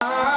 માટે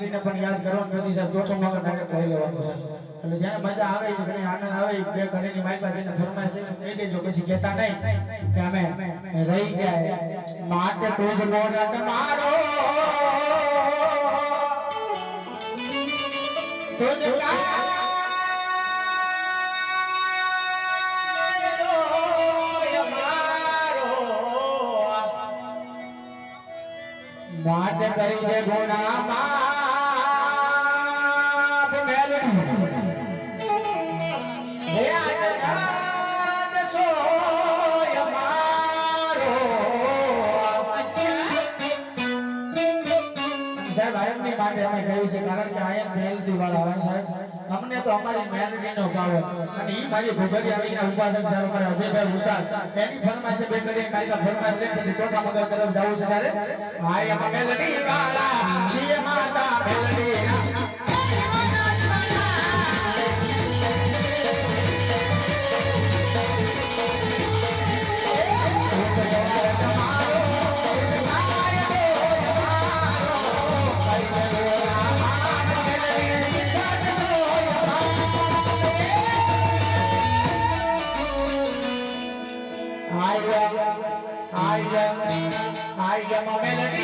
ઘડીકમાં પણ યાદ કરવાનું પછી સાહેબ ચોથો મગર ડાયરેક્ટ લઈ લેવાનું છે એટલે જ્યારે મજા આવે ઘણી આનંદ આવે બે ઘડીની માઈ પાસે ફરમાશ દઈને કહી દેજો, પછી કહેતા નહીં કે અમે રહી ગયા માટે મોરટ મારો તુજ કાયો મારો. માટ કરી દે ગુના સાહેબ આયમની માટે અમે કહ્યું છે કારણ કે આયમ મેલડી વાળા હોય સાહેબ અમને તો અમારી મહેનતીનો ભાવ અને એ મારી ઘોઘરિયાણીના ઉપાસક સારો કરે અજયભાઈ ઉસ્તાદ એની છે ત્યારે હાય એમાં મેલડી. વાળા Ay, llámame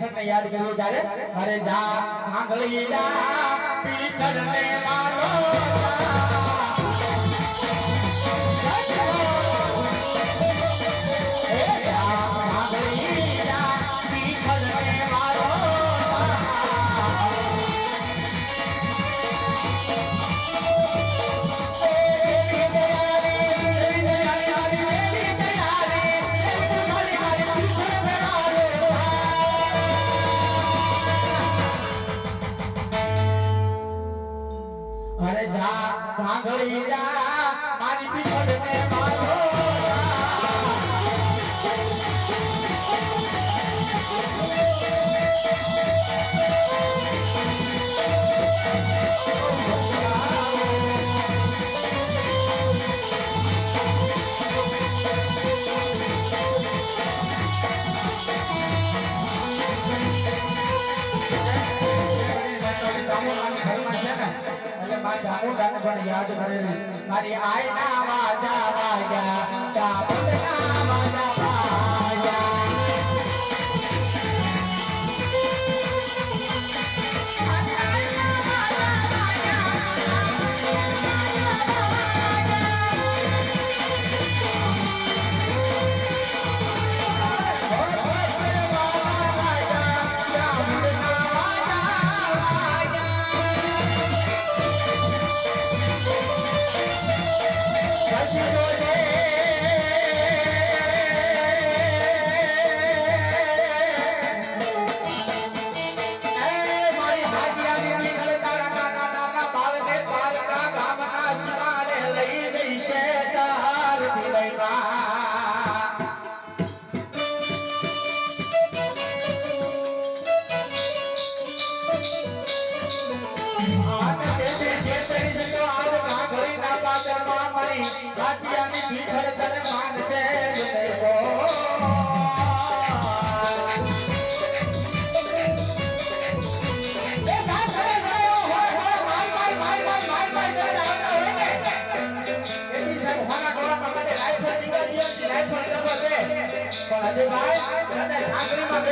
મારી પીઠને યાદ કરવી ત્યારે? અરે જા આંગળી પીતર ને મારો. મારી આઈના વાજા વાજા ચામુંડના વાજા વાજા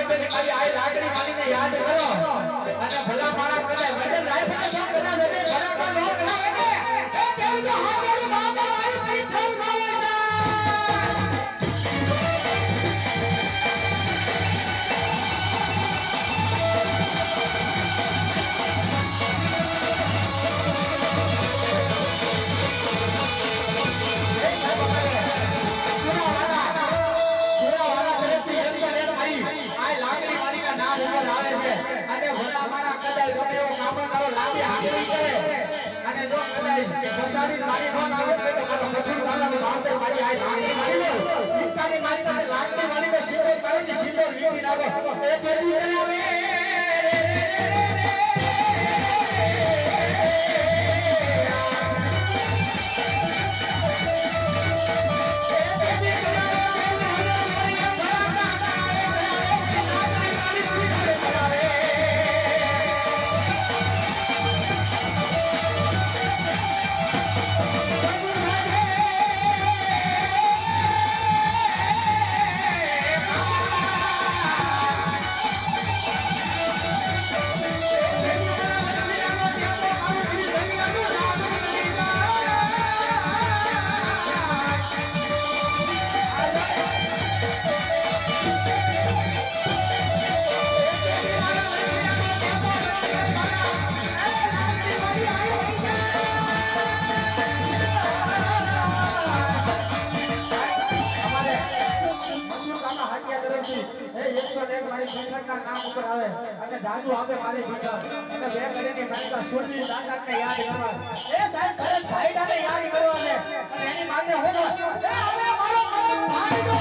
મારી આઈ લાકડી મારીને યાદ કરો. અને ભલા માણસ કદાચ વજન રાઈફલ કરીને સુરજી સુરજી દાદાને યાદ કરવા એ સાહેબ ભાઈ ભાઈડાને યાદ કરવા ને અને એની માટે હું તો- એ હવે મારો ખરેખર ભાઈડો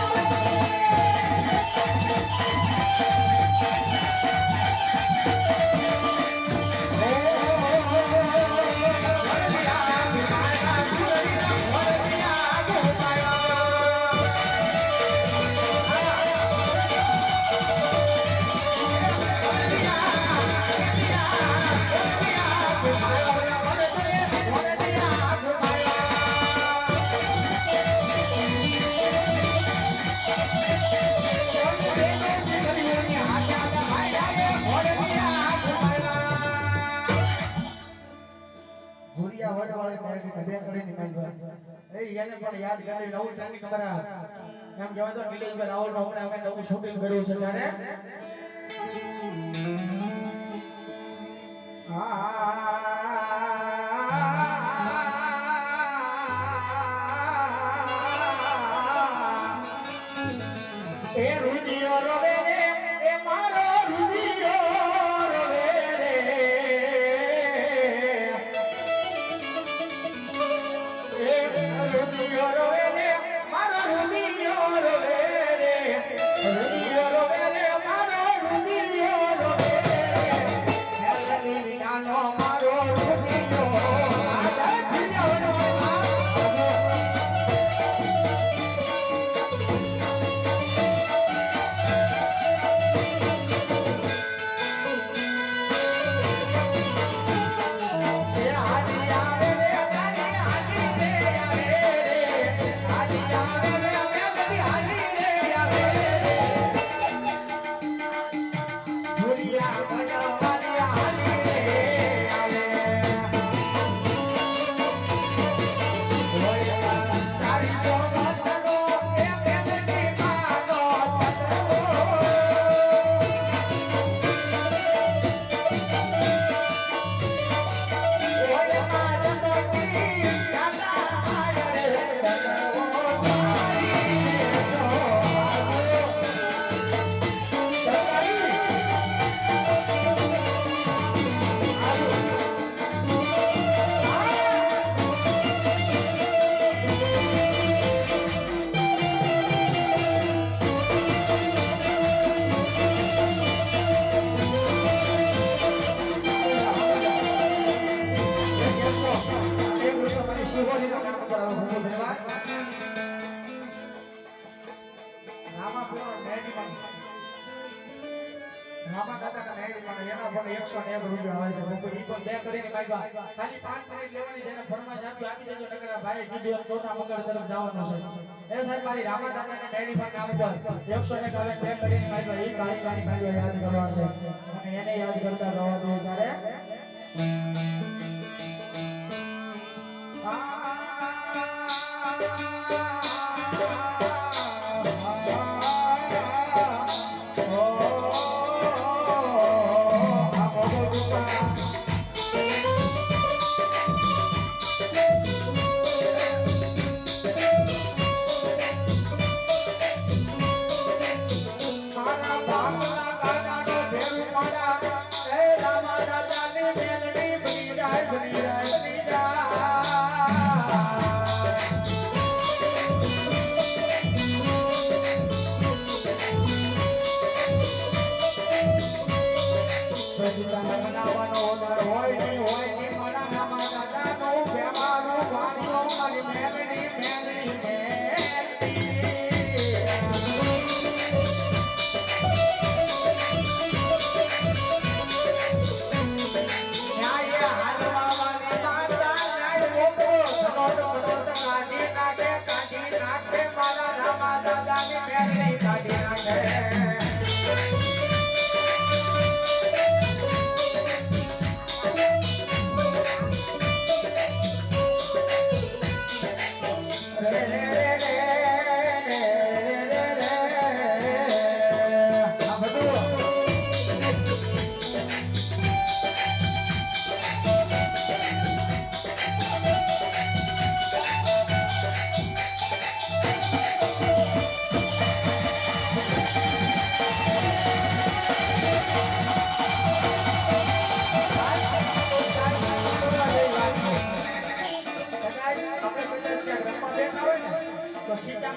પણ યાદ કરી નવું ટ્રેનિંગ ખબર. એમ તો નિલેશભાઈ હમણાં અમે નવું શૂટિંગ કર્યું છે ત્યારે. એ ખાલી પાંચ મિનિટ લેવાની જેને ફરમાશ આપી આપી દેજો, નકર ભાઈ કીધું એમ ચોથા મંગળ તરફ જવાનું છે. એ સાહેબ, મારી રામા દાદાના ડેરી પર નામ પર એકસો ને કાલે બે કરીને માંડવા એ કાળી કાળી માંડવા યાદ કરવા છે. અને એને યાદ કરતા રહેવા દો ત્યારે મારા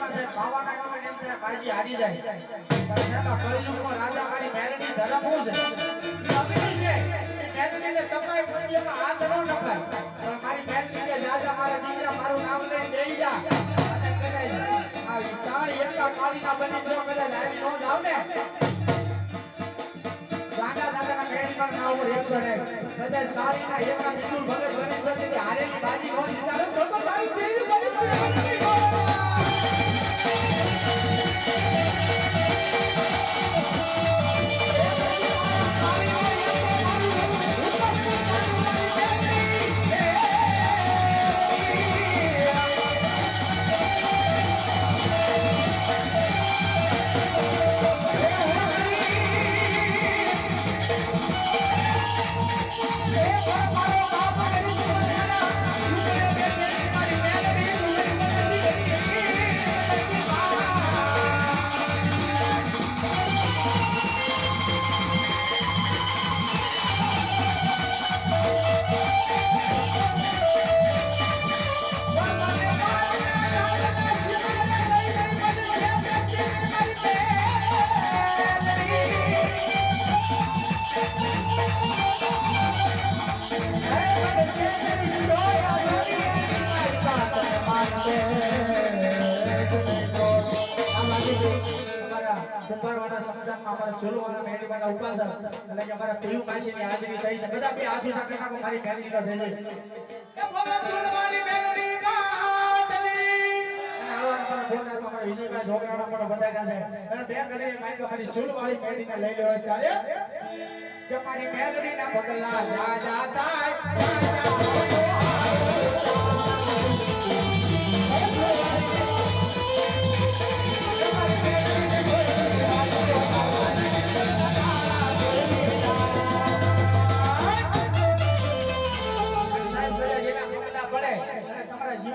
ખીચામાં સાહેબ બાવાના નામે એમ બાજી હારી જાય. પણ સાહેબ કળિયુગમાં રાજા ખાલી મેલડી ધરમ શું છે? ઈ છે. એ મેલડીને તપાય એમાં હાથ ન નખાય. પણ મારી મેલડી કે રાજા મારા દીકરા, મારું નામ લઈ બેહી જા. અને કદાચ આ કાળી એકા કાળીના બની જો કદાચ આવી નો જાવ ને. ગાંડા દાદાના પર ના ઉપર એકસો ને કદાચ કાળીના એકા બિંદુ ભગત બની જતી હારેલી બાજી નો જીતાડો તો તો મારી દેવી બની અમારા ની હાજરી થઈ છે. બધા બે હાથી સાથે કાકો ખાલી મારી ગાડીનો થઈ જાય એ ભગત ચોલવાની મેલડી ગાતલી અને આવા અમારા ભોનાથમાં અમારા વિજયભાઈ જોગરાણા પણ બધાયના છે. અને બે ઘડીએ મારી અમારી ચોલવાળી મેલડીને લઈ લેવા ચાલે? કે મારી મેલડીના બગલા જા જા થાય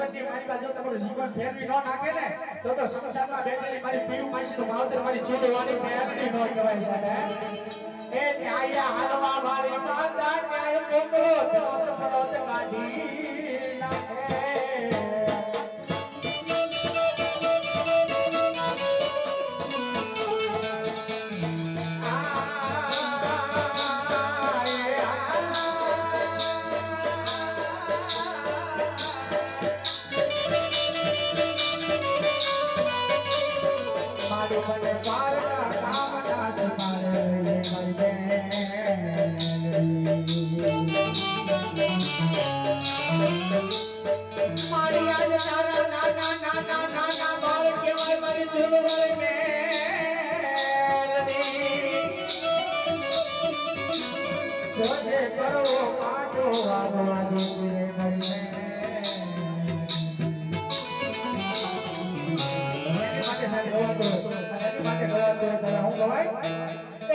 જીવનની મારી બાજુ તમારું ન તો તો સંસારમાં બેઠેલી મારી પીયું મેલડી ન સાહેબ એ ન્યાય હાલવા વાળી માતા ન્યાય મોકલો તો કાઢી નાખે.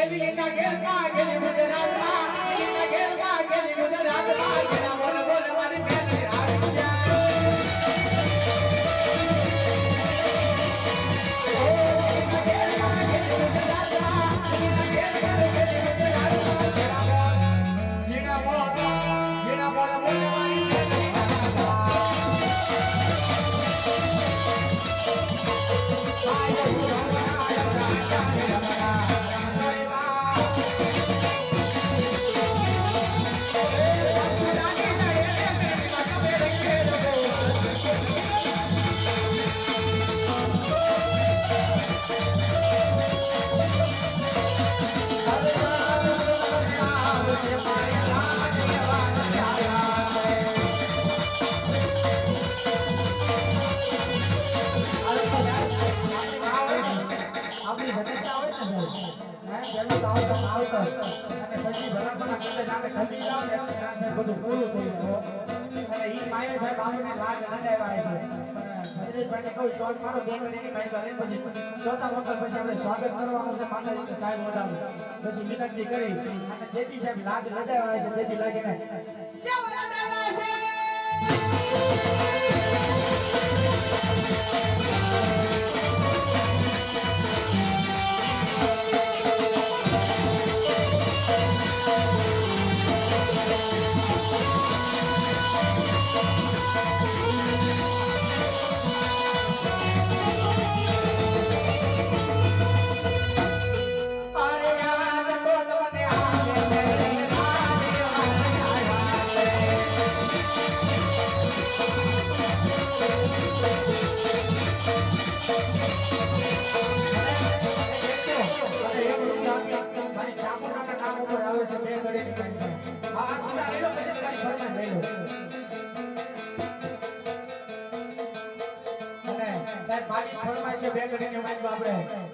એની એના ઘેરમાં ગેલી ગુજરાતમાં બધું પૂરું થઈ જાય અને ઈ માયે સાહેબ આપણને લાગ લગાવ્યા છે. ભદ્રેશભાઈને કહું, પછી ચોથા વખત પછી આપણે સ્વાગત કરવાનું છે માતાજીને સાહેબ વડાવે. પછી વિનંતી કરી અને જેથી સાહેબ લાગ લગાવ્યા છે તેથી લાગીને છે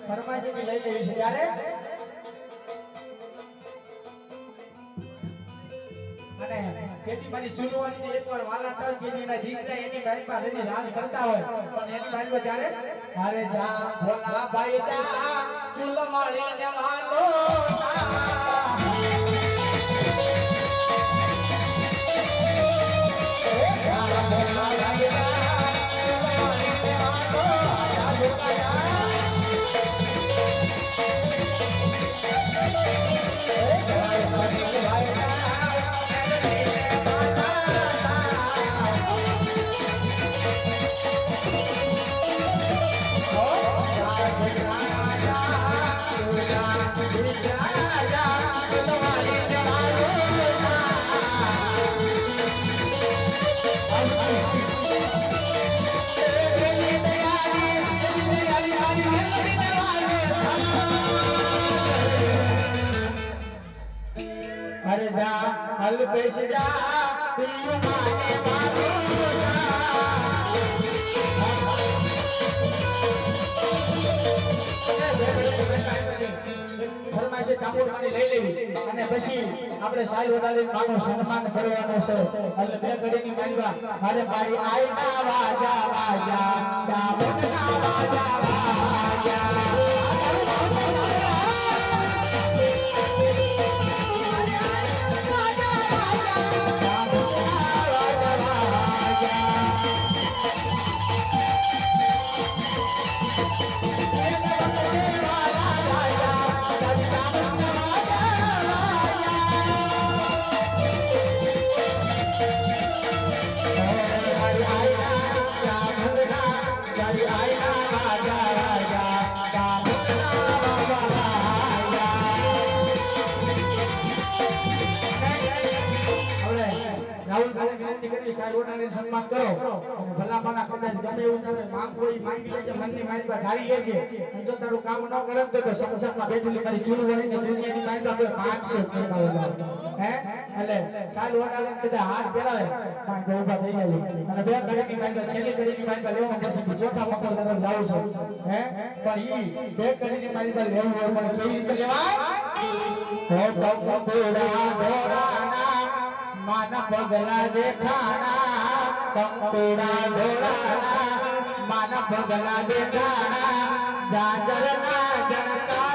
ફરમાઈશ લઈ લેવી છે ત્યારે? અને તેથી મારી ચૂલવાણીને એકવાર વાલા તલ કીધીના દીકરા એની બાઈમાં રજી રાજ કરતા હોય. પણ એની બાઈમાં ત્યારે, અરે જા ભોલા ભાઈ જા ચૂલવાણીને વાલો જા. ચામુંડ પછી આપણે સાઈ વડાલી માનું સન્માન કરવાનું છે. એટલે બે ઘડીની માંગવા, મારે મારી આઈના વાજા વાજા ચામુંડના વાજા રાહુલભાઈ કરવી સન્માન કરો. અને ભલામાના કદાચ ગમે એવું તમે માંગ હોય માંગી લેજે, મનની મારી પર ધારી લેજે. અને જો તારું કામ ન કરે તો સંસારમાં બેઠેલી મારી ચૂલ ને દુનિયાની મારી પાસે માંગશે. હે? એટલે સાહેબ ઓટાને કદાચ હાથ પેલાવે માંગ ઊભા થઈ જાય અને બે કડીની મારી પર છેલ્લી ઘડીની મારી પર લેવાનું પછી ચોથા મકર તરફ જાવ છે. હે? પણ ઈ બે કડીની મારી પાસે લેવું હોય પણ કેવી રીતે લેવાય? હો તો પપોડા ઢોરાના માના પગલા દેખાણા. કંકુડા ઢોળાણા માના પગલા દેખાણા જાજરના જનકારે